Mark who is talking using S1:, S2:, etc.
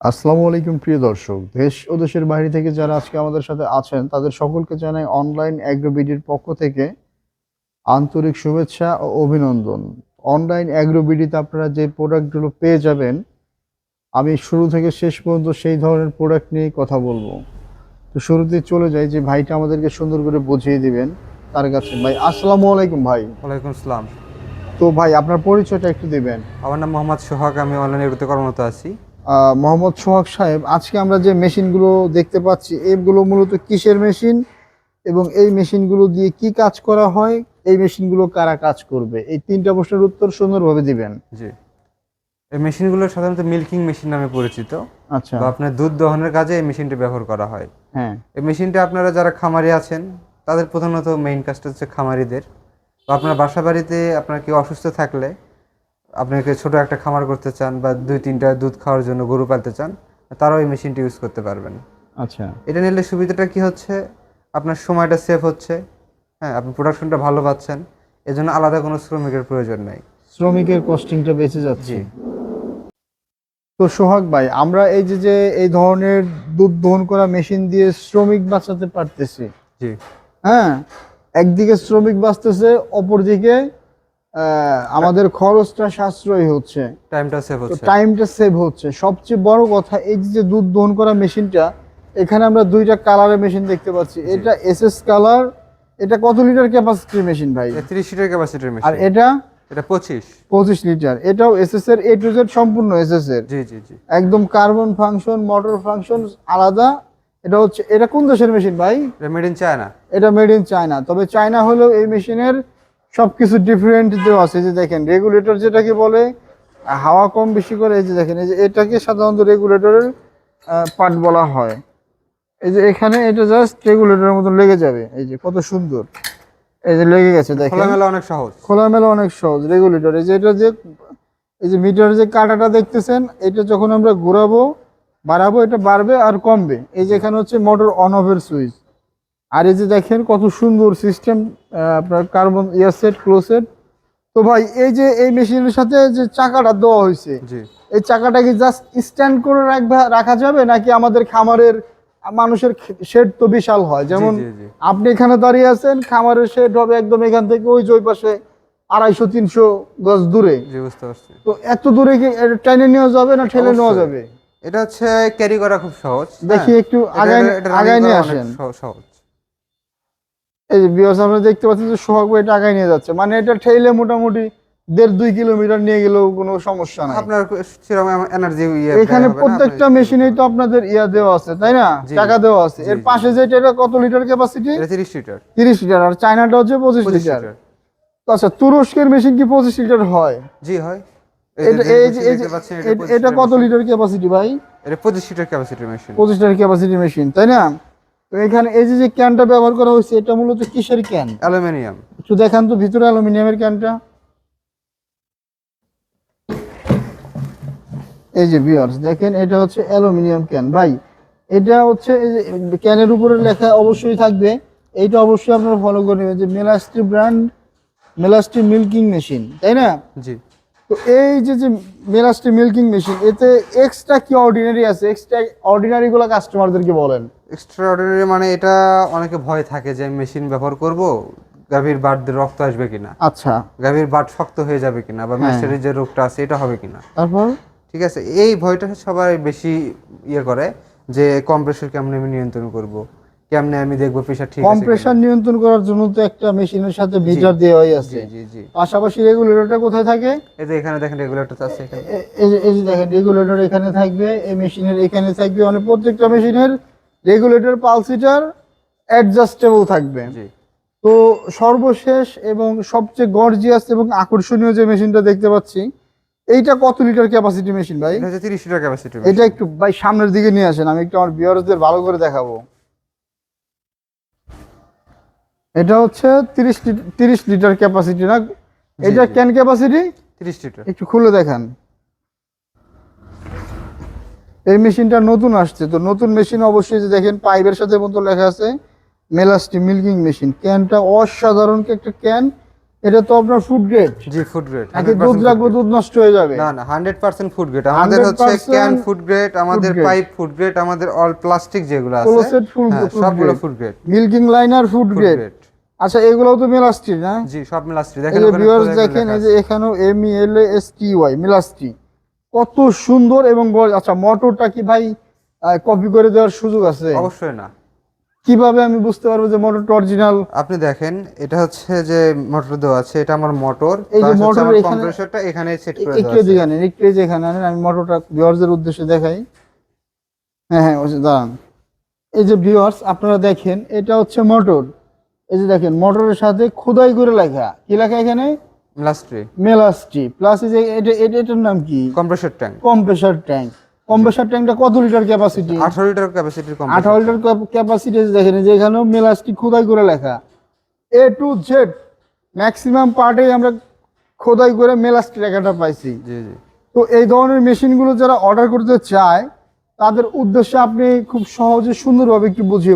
S1: আসসালামু আলাইকুম প্রিয় দর্শক। দেশ ও দেশের বাইরে থেকে যারা আজকে আমাদের সাথে আছেন তাদের সকলকে জানাই অনলাইন অ্যাগ্রোবিডির পক্ষ থেকে আন্তরিক শুভেচ্ছা ও অভিনন্দন। অনলাইন অ্যাগ্রোবিডিতে আপনারা যে প্রোডাক্টগুলো পেয়ে যাবেন আমি শুরু থেকে শেষ পর্যন্ত সেই ধরনের প্রোডাক্ট নিয়েই কথা বলব। তো শুরুতে চলে যাই যে ভাইটা আমাদেরকে সুন্দর করে বুঝিয়ে দিবেন তার কাছে। ভাই আসসালামু আলাইকুম ভাই।
S2: ওয়ালাইকুম আসসালাম।
S1: তো ভাই আপনার পরিচয়টা একটু দিবেন।
S2: আমার নাম মোহাম্মদ সোহাগ আমি অনলাইন এগুলোতে কর্মরত আছি।
S1: মোহাম্মদ সোহাগ সাহেব আজকে আমরা যে মেশিনগুলো দেখতে পাচ্ছি এগুলো মূলত কিসের মেশিন এবং এই মেশিনগুলো দিয়ে কি কাজ করা হয় এই মেশিনগুলো কারা কাজ করবে? এই তিনটা প্রশ্নের উত্তর সুন্দরভাবে দিবেন।
S2: জি। এই মেশিনগুলো সাধারণত মিল্কিং মেশিন নামে পরিচিত।
S1: আচ্ছা।
S2: আপনার দুধ দহনের কাজে এই মেশিনটি ব্যবহার করা হয়।
S1: হ্যাঁ।
S2: এই মেশিনটা আপনারা যারা খামারি আছেন তাদের প্রধানত মেইন কাজটা হচ্ছে খামারিদের। বা আপনার বাসা বাড়িতে আপনার কেউ অসুস্থ থাকলে আপনাকে ছোট একটা খামার করতে চান বা দুই তিনটা দুধ খাওয়ার জন্য গরু পালতে চান তারাও এই মেশিনটি ইউজ করতে পারবেন।
S1: আচ্ছা।
S2: এটা নিলে সুবিধাটা কি হচ্ছে? আপনার সময়টা সেভ হচ্ছে হ্যাঁ আপনি প্রোডাকশনটা ভালো পাচ্ছেন এজন্য আলাদা কোনো শ্রমিকের প্রয়োজন নেই।
S1: শ্রমিকের কস্টিংটা বেঁচে যাচ্ছে। তো সোহাগ ভাই আমরা এই যে যে এই ধরনের দুধ দহন করা মেশিন দিয়ে শ্রমিক বাঁচাতে পারতেছি।
S2: জি।
S1: হ্যাঁ একদিকে শ্রমিক বাঁচতেছে অপরদিকে আমাদের খরচটা সাশ্রয়ী হচ্ছে।
S2: টাইমটা সেভ হচ্ছে।
S1: টাইমটা সেভ হচ্ছে। সবচেয়ে বড় কথা এই যে দুধ দহন করা মেশিনটা এখানে আমরা দুইটা কালারের মেশিন দেখতে পাচ্ছি। এটা এসএস কালার এটা কত লিটার ক্যাপাসিটির মেশিন ভাই?
S2: তিরিশ লিটার ক্যাপাসিটির মেশিন আর
S1: এটা?
S2: এটা পঁচিশ।
S1: পঁচিশ লিটার এটাও এসএস এর এ টু জেড সম্পূর্ণ এসএস এর।
S2: জি জি জি।
S1: একদম কার্বন ফাংশন মোটর ফাংশন আলাদা। এটা হচ্ছে এটা কোন দেশের মেশিন ভাই?
S2: এটা মেড ইন চায়না
S1: এটা মেড ইন চায়না তবে চায়না হলেও এই মেশিনের সবকিছু ডিফারেন্ট দেওয়া আছে। এই যে দেখেন রেগুলেটর যেটাকে বলে হাওয়া কম বেশি করে এই যে দেখেন এই যে এটাকে সাধারণত রেগুলেটরের পার্ট বলা হয়। এই যে এখানে এটা জাস্ট রেগুলেটরের মতো লেগে যাবে। এই যে কত সুন্দর। এই যে লেগে গেছে দেখেন।
S2: খোলামেলা অনেক সহজ।
S1: খোলামেলা অনেক সহজ রেগুলেটর এই যে এটা যে এই যে মিটার যে কাঁটাটা দেখতেছেন এটা যখন আমরা ঘোরাবো বাড়াবো এটা বাড়বে আর কমবে। এই যে এখানে হচ্ছে মোটর অন অফের সুইচ আর এই যে দেখেন কত সুন্দর সিস্টেম আপনার কার্বন ইয়ার সেট ক্লোসেট। তো ভাই এই যে এই মেশিনের সাথে যে চাকাটা দেওয়া হয়েছে এই চাকাটা কি জাস্ট স্ট্যান্ড করে রাখবা রাখা যাবে নাকি আমাদের খামারের মানুষের শেড তো বিশাল হয়? যেমন। আপনি এখানে দাঁড়িয়ে আছেন খামারের শেড হবে একদম এখান থেকে ওই যে ওই পাশে আড়াইশো তিনশো গজ দূরে। তো এত দূরে কি টেনে নেওয়া যাবে না ঠেলে নেওয়া যাবে?
S2: এটা হচ্ছে ক্যারি করা খুব সহজ
S1: দেখি
S2: হ্যাঁ।
S1: একটু
S2: এটা-
S1: আগায় আগায় নিয়ে আসেন।
S2: সহজ।
S1: এই যে দেখতে পাচ্ছি যে সোহাগ ভাই নিয়ে যাচ্ছে। মানে এটা ঠেলে মোটামুটি দেড় দুই কিলোমিটার নিয়ে গেলেও কোনো সমস্যা নাই।
S2: আপনার সেরকম এনার্জি ইয়ে
S1: এখানে প্রত্যেকটা মেশিনেই তো আপনাদের ইয়া দেওয়া আছে তাই না? টাকা দেওয়া আছে। এর পাশে যেটা এটা কত লিটার ক্যাপাসিটি
S2: এটা তিরিশ লিটার
S1: তিরিশ লিটার আর চায়নাটা হচ্ছে পঁচিশ
S2: পঁচিশ
S1: লিটার
S2: লিটার
S1: আচ্ছা তুরস্কের মেশিন কি পঁচিশ লিটার হয়?
S2: জি হয়।
S1: এটা কত লিটার ক্যাপাসিটি ভাই?
S2: এটা পঁচিশ লিটার ক্যাপাসিটির মেশিন
S1: পঁচিশ লিটার ক্যাপাসিটি মেশিন তাই না? তো এখানে এই যে যে ক্যানটা ব্যবহার করা হয়েছে এটা মূলত কিসের ক্যান?
S2: অ্যালুমিনিয়াম।
S1: একটু দেখান তো ভিতরে অ্যালুমিনিয়ামের ক্যানটা। এই যে বিয়ার্স দেখেন এটা হচ্ছে অ্যালুমিনিয়াম ক্যান। ভাই এটা হচ্ছে এই যে ক্যানের উপরে লেখা অবশ্যই থাকবে। এইটা অবশ্যই আপনারা ফলো করে নেবেন যে Melasty brand Melasty milking machine তাই না?
S2: জি।
S1: তো এই যে যে মেলাস্ট্রি মিল্কিং মেশিন এতে এক্সট্রা কি অর্ডিনারি আছে? এক্সট্রা অর্ডিনারি গুলো কাস্টমারদেরকে বলেন।
S2: এক্সট্রা অর্ডিনারি মানে এটা অনেকে ভয় থাকে যে মেশিন ব্যবহার করব গাভীর বাট দিয়ে রক্ত আসবে কিনা?
S1: আচ্ছা।
S2: গাভীর বাট শক্ত হয়ে যাবে কিনা বা
S1: হ্যাঁ।
S2: ম্যাস্টারের যে রোগটা আছে এটা হবে কিনা?
S1: তারপর?
S2: ঠিক আছে এই ভয়টা সবাই বেশি ইয়ে করে যে কম্প্রেসার কেমনে আমি নিয়ন্ত্রণ করব? কেমনে আমি দেখব প্রেশার ঠিক আছে
S1: কম্প্রেশন নিয়ন্ত্রণ করার জন্য তো একটা মেশিনের সাথে মিটার দেওয়াই
S2: কিনা।
S1: আছে।
S2: জি জি
S1: পাশাপাশি রেগুলেটরটা কোথায় থাকে?
S2: এই যে এখানে দেখেন রেগুলেটর আছে এখানে।
S1: এই যে এই যে দেখেন রেগুলেটর এখানে থাকবে এই মেশিনের এখানে থাকবে মানে প্রত্যেকটা মেশিনের রেগুলেটর পালসিটার অ্যাডজাস্টেবল থাকবে। তো সর্বশেষ এবং সবচেয়ে গর্জিয়াস এবং আকর্ষণীয় যে মেশিনটা দেখতে পাচ্ছি এইটা কত লিটার ক্যাপাসিটি মেশিন ভাই?
S2: এটা হচ্ছে তিরিশ লিটার ক্যাপাসিটি
S1: এটা একটু ভাই সামনের দিকে নিয়ে আসেন আমি একটু আমার ভিউয়ারদের ভালো করে দেখাবো। এটা হচ্ছে তিরিশ তিরিশ লিটার ক্যাপাসিটি না? এটা ক্যান ক্যাপাসিটি
S2: তিরিশ লিটার।
S1: একটু খুলে দেখান। এই মেশিনটা নতুন আসছে। তো নতুন মেশিন অবশ্যই যে দেখেন পাইপের সাথে মতো লেখা আছে মেলাস্টি মিল্কিং মেশিন। ক্যানটা অসাধারণ একটা ক্যান? এটা তো আপনার ফুড গ্রেড
S2: জি ফুড গ্রেড
S1: নাকি দুধ রাখব দুধ নষ্ট হয়ে যাবে?
S2: না না হান্ড্রেড পার্সেন্ট ফুড গ্রেড আমাদের হচ্ছে ক্যান ফুড গ্রেড আমাদের পাইপ ফুড গ্রেড আমাদের অল প্লাস্টিক যেগুলো আছে
S1: food-
S2: হ্যাঁ, সবগুলো food grade
S1: milking liner food
S2: food
S1: grade আচ্ছা এগুলোও তো মেলাস্টি না?
S2: জি সব মিলাস্ট্রি
S1: এই
S2: দেখেন
S1: দেখেন এই যে এখানেও M E L S T Y Melasty কত সুন্দর এবং আচ্ছা মোটরটা কি ভাই কপি করে দেওয়ার সুযোগ আছে?
S2: অবশ্যই না।
S1: কীভাবে আমি বুঝতে পারব যে মোটরটা অরিজিনাল
S2: আপনি দেখেন এটা হচ্ছে যে মোটর দেওয়া আছে এটা আমার মোটর।
S1: এই যে এখানে-
S2: কম্প্রেসরটা এখানে সেট করে দেওয়া আছে।
S1: আনেন একটু এখানে আনেন আমি মোটরটা ভিউয়ার্সদের উদ্দেশ্যে দেখাই। হ্যাঁ হ্যাঁ দাঁড়ান। এই যে ভিউয়ার্স আপনারা দেখেন এটা হচ্ছে মোটর। এই যে দেখেন মোটরের সাথে খোদাই করে লেখা। কি লেখা এখানে?
S2: মিলাস্ট্রি
S1: মেলাস্টি প্লাস এই যে এটা এটা- এটার নাম কি?
S2: Compressor tank
S1: compressor tank compressor ট্যাঙ্কটা কত লিটার ক্যাপাসিটি
S2: 18 লিটার ক্যাপাসিটির কম্প্রেসর
S1: আঠারো লিটার ক্যাপাসিটি দেখেন এই যে এখানেও মেলাস্টি খোদাই করে লেখা। এ টু জেড ম্যাক্সিমাম পার্টেই আমরা খোদাই করে মেলাস্টি লেখাটা পাইছি।
S2: জি জি।
S1: তো এই ধরনের মেশিনগুলো যারা অর্ডার করতে চায় তাদের উদ্দেশ্যে আপনি খুব সহজে সুন্দরভাবে একটু বুঝিয়ে।